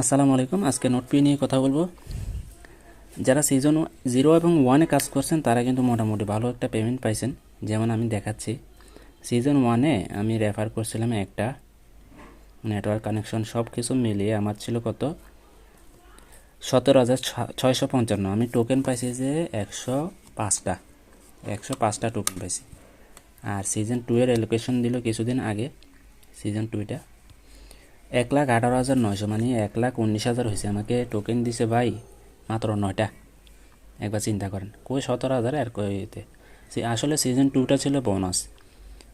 আসসালামু আলাইকুম। আজকে নোট পি নিয়ে কথা বলব। যারা সিজন জিরো এবং ওয়ানে কাজ করছেন, তারা কিন্তু মোটামুটি ভালো একটা পেমেন্ট পাইছেন। যেমন আমি দেখাচ্ছি। সিজন ওয়ানে আমি রেফার করছিলাম একটা নেটওয়ার্ক কানেকশন সব কিছু মিলিয়ে আমার ছিল কত? সতেরো হাজার ছয়শো পঞ্চান্ন। আমি টোকেন পাইছি যে একশো পাঁচটা। একশো পাঁচটা টোকেন পাইছি। আর সিজন টু এর এলোকেশন দিল কিছুদিন আগে। সিজন টুইটা এক লাখ আঠারো হাজার নয়শো মানে এক লাখ উনিশ হাজার হয়েছে আমাকে টোকেন দিছে ভাই মাত্র নয়টা। একবার চিন্তা করেন, কই সতেরো হাজার আর কই এতে? সে- আসলে সিজন টুটা ছিল বোনাস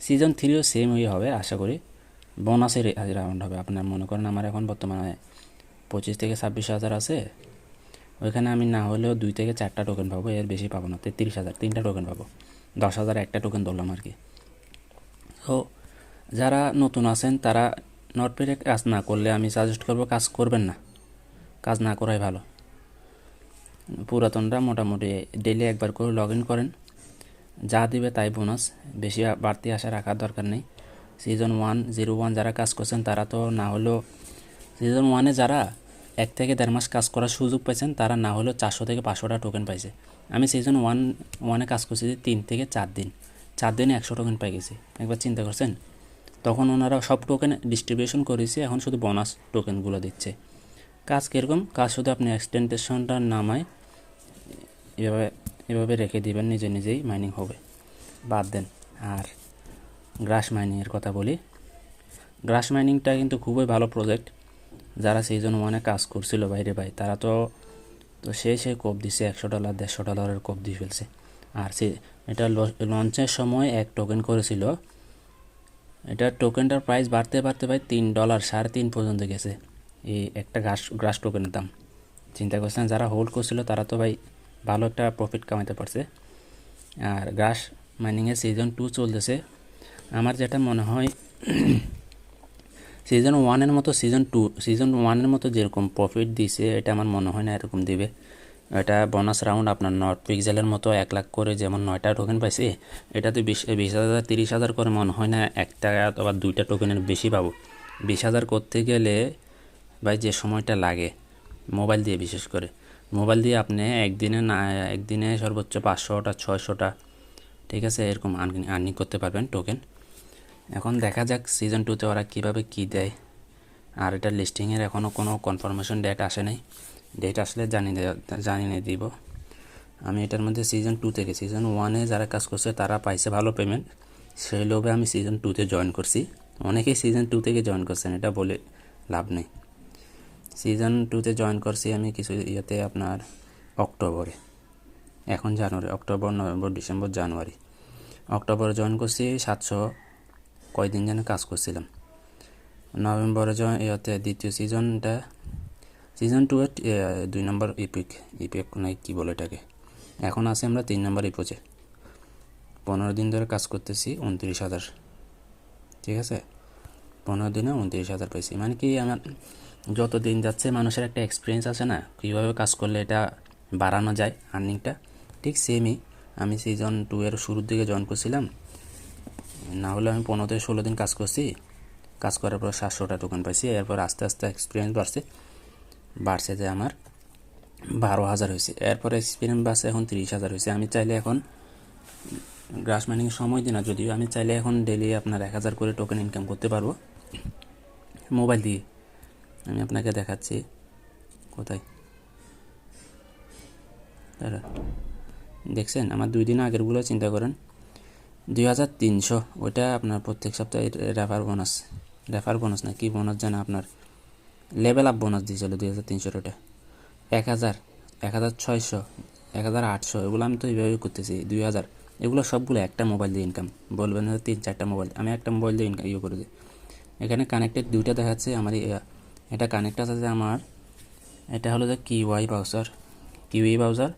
সিজন থ্রিও সেম হয়ে হবে, আশা করি। বোনাসের রাউন্ড হবে। আপনার মনে করেন আমার এখন বর্তমানে পঁচিশ থেকে ছাব্বিশ হাজার আছে। ওইখানে আমি না হলেও দুই থেকে চারটা টোকেন পাবো, এর বেশি পাবো না। তেত্রিশ হাজার, তিনটা টোকেন পাবো। দশ হাজার একটা টোকেন ধরলাম আর কি। তো যারা নতুন আছেন, তারা নট পেরে কাজ না করলে আমি সাজেস্ট করব কাজ করবেন না। কাজ না করাই ভালো। পুরাতনরা মোটামুটি ডেলি একবার করে লগ ইন করেন। যা দিবে তাই বোনাস বেশি বাড়তি আশা রাখার দরকার নেই। সিজন ওয়ান জিরো ওয়ান যারা কাজ করছেন তারা তো না হলেও সিজন ওয়ানে যারা এক থেকে দেড় মাস কাজ করার সুযোগ পাইছেন, তারা না হলেও চারশো থেকে পাঁচশোটা টোকেন পাইছে। আমি সিজন ওয়ান ওয়ানে কাজ করছি তিন থেকে চার দিন। চার দিনে একশো টোকেন পাই গেছি। একবার চিন্তা করছেন? তখন ওনারা সব টোকেন ডিস্ট্রিবিউশন করেছে, এখন শুধু বোনাস টোকেনগুলো দিচ্ছে। কাজ কীরকম? কাজ শুধু আপনি এক্সটেনটেশনটা নামায়, এভাবে এভাবে রেখে দিবেন, নিজে নিজেই মাইনিং হবে। বাদ দেন। আর গ্রাস মাইনিংয়ের কথা বলি। গ্রাস মাইনিংটা কিন্তু খুবই ভালো প্রজেক্ট যারা সিজন ওয়ানে কাজ করছিল বাইরে ভাই, তারা তো তো সে সে কোপ দিছে, একশো ডলার দেড়শো ডলারের কোপ দিয়ে ফেলছে। আর সে, এটা লঞ্চের সময় এক টোকেন করেছিল এটা টোকেনটার প্রাইস বাড়তে বাড়তে ভাই তিন ডলার সাড়ে তিন পর্যন্ত গেছে। এই একটা গ্রাস গ্রাস টোকেনের দাম। চিন্তা করছেন যারা হোল্ড করছিল, তারা তো ভাই ভালো একটা প্রফিট কামাইতে পারছে। আর গ্রাস মাইনিংয়ের সিজন টু চলতেছে। আমার যেটা মনে হয় সিজন ওয়ানের মতো সিজন টু সিজন ওয়ানের মতো যেরকম প্রফিট দিছে, এটা আমার মনে হয় না এরকম দিবে। এটা বোনাস রাউন্ড আপনার নট পিক্সেলের মতো এক লাখ করে যেমন নয়টা টোকেন পাইছি, এটাতে বিশ বিশ হাজার, তিরিশ হাজার করে মনে হয় না একটা অথবা দুইটা টোকেনের বেশি পাবো। বিশ হাজার করতে গেলে ভাই যে সময়টা লাগে মোবাইল দিয়ে বিশেষ করে। মোবাইল দিয়ে আপনি একদিনে না, একদিনে সর্বোচ্চ পাঁচশোটা, ছয়শোটা, ঠিক আছে, এরকম আর্নিং করতে পারবেন টোকেন এখন দেখা যাক সিজন টুতে ওরা কীভাবে কী দেয়। আর এটা লিস্টিংয়ের এখনও কোনো কনফার্মেশন ডেট আসে নাই। ডেট আসলে জানি জানিয়ে দিব। আমি এটার মধ্যে সিজন টু থেকে সিজন ওয়ানে যারা কাজ করছে তারা পাইছে ভালো পেমেন্ট সেই লোভে আমি সিজন টুতে জয়েন করছি। অনেকেই সিজন টু থেকে জয়েন করছেন, এটা বলে লাভ নেই। সিজন টুতে জয়েন করছি আমি কিছু ইয়েতে আপনার অক্টোবরে। এখন January, October, November, December, January. অক্টোবরে জয়েন করছি, সাতশো কয়দিন যেন কাজ করছিলাম। নভেম্বরে জয়েন ইয়েতে দ্বিতীয় সিজনটা সিজন টু এর দুই নম্বর ইপিক ইপিক নাই কী বলে এটাকে? এখন আছে আমরা তিন নম্বর ইপোচে পনেরো দিন ধরে কাজ করতেছি, উনত্রিশ হাজার। ঠিক আছে? পনেরো দিনে উনত্রিশ হাজার পাইছি। মানে কি আমার যত দিন যাচ্ছে মানুষের একটা এক্সপিরিয়েন্স আছে না, কীভাবে কাজ করলে এটা বাড়ানো যায় আর্নিংটা ঠিক সেমই আমি সিজন টু এর শুরুর দিকে জয়েন করছিলাম। না হলে আমি পনেরো থেকে ষোলো দিন কাজ করছি। কাজ করার পর সাতশোটা টোকেন পাইছি। এরপর আস্তে আস্তে এক্সপিরিয়েন্স বাড়ছে। বাড়ছে যে আমার বারো হাজার হয়েছে। এরপরে এক্সপিরিয়েন্স বাড়ছে এখন তিরিশ হাজার হয়েছে। আমি চাইলে এখন গ্রাস মাইনিং সময় দিই না যদিও আমি চাইলে এখন ডেলি আপনার এক হাজার করে টোকেন ইনকাম করতে পারব। মোবাইল দিয়ে আমি আপনাকে দেখাচ্ছি কোথায়। দেখছেন? আমার দুই দিন আগেরগুলো চিন্তা করেন। দুই হাজার তিনশো, ওইটা আপনার প্রত্যেক সপ্তাহে রেফার বোনাস রেফার বোনাস না, কি বোনাস জানা আপনার? লেভেল আপ বোনাস দিয়েছিল দুই হাজার তিনশো ওটা এক হাজার এক হাজার ছয়শো, এক হাজার আটশো, এগুলো আমি তো এইভাবে করতেছি, দুই হাজার। এগুলো সবগুলো একটা মোবাইল দিয়ে ইনকাম বলবেন তিন, চারটা মোবাইল আমি একটা মোবাইল দিয়ে ইনকাম ইয়ে করে দিই। এখানে কানেক্টেড দুইটা দেখাচ্ছে আমার এটা কানেক্ট আছে যে আমার, এটা হলো যে কিওয়াই ব্রাউজার কিউই ব্রাউজার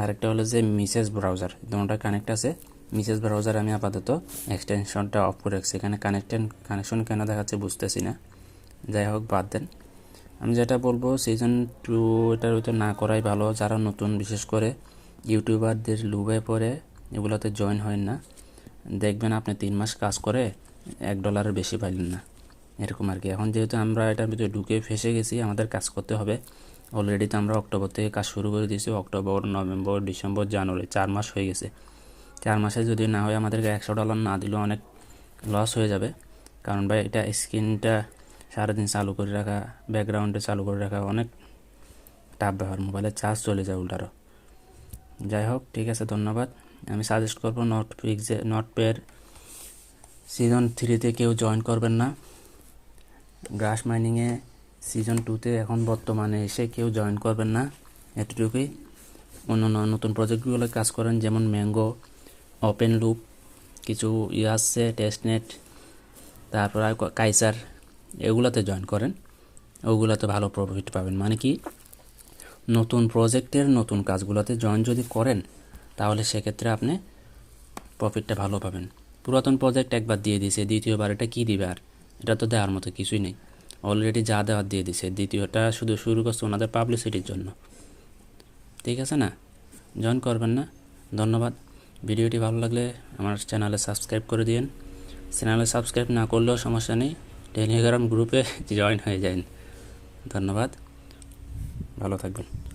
আর একটা হলো যে মিসেস ব্রাউজার দুটোটা কানেক্ট আছে। মিসেস ব্রাউজার আমি আপাতত এক্সটেনশনটা অফ করে রাখছি। এখানে কানেক্টেন কানেকশন কেন দেখাচ্ছে বুঝতেছি না। যাই হোক, বাদ দেন। আমি যেটা বলব সিজন টু এটার ভিতরে না করাই ভালো। যারা নতুন, বিশেষ করে ইউটিউবারদের লুবে পরে এগুলোতে জয়েন হয় না। দেখবেন আপনি তিন মাস কাজ করে এক ডলারের বেশি পাইলেন না। এরকম আর কি। এখন যেহেতু আমরা এটার ভিতরে ঢুকে ফেসে গেছি, আমাদের কাজ করতে হবে। অলরেডি তো আমরা অক্টোবর থেকে কাজ শুরু করে দিয়েছি। অক্টোবর নভেম্বর ডিসেম্বর জানুয়ারি চার মাস হয়ে গেছে। চার মাসে যদি না হয়, আমাদেরকে একশো ডলার না দিলেও অনেক লস হয়ে যাবে। কারণ ভাই, এটা স্ক্রিনটা সারাদিন চালু করে রাখা ব্যাকগ্রাউন্ডে চালু করে রাখা অনেক টাফ ব্যাপার। মোবাইলের চার্জ চলে যায় উল্টারও যাই হোক, ঠিক আছে, ধন্যবাদ। আমি সাজেস্ট করব নট পিক্সে নট পের সিজন থ্রিতে কেউ জয়েন করবেন না। গ্রাস মাইনিংয়ে সিজন টুতে এখন বর্তমানে এসে কেউ জয়েন করবেন না। এতটুকুই। অন্য নতুন প্রজেক্টগুলো কাজ করেন, যেমন ম্যাঙ্গো ওপেন লুপ কিছু ইয়ে আসছে টেস্টনেট তারপর কাইসার এগুলোতে জয়েন করেন, ওগুলোতে ভালো প্রফিট পাবেন। মানে কি, নতুন প্রজেক্টের নতুন কাজগুলোতে জয়েন যদি করেন, তাহলে সেক্ষেত্রে আপনি প্রফিটটা ভালো পাবেন। পুরাতন প্রজেক্ট একবার দিয়ে দিয়েছে দ্বিতীয়বার এটা কী দিবে আর? এটা তো দেওয়ার মতো কিছুই নেই। অলরেডি যা দেওয়ার দিয়ে দিছে, দ্বিতীয়টা শুধু শুরু করছে ওনাদের পাবলিসিটির জন্য। ঠিক আছে না? জয়েন করবেন না? ধন্যবাদ। ভিডিওটি ভালো লাগলে আমার চ্যানেলে সাবস্ক্রাইব করে দিন চ্যানেলে সাবস্ক্রাইব না করলেও সমস্যা নেই। টেলিগ্রাম গ্রুপে জয়েন হয়ে যান ধন্যবাদ। ভালো থাকবেন।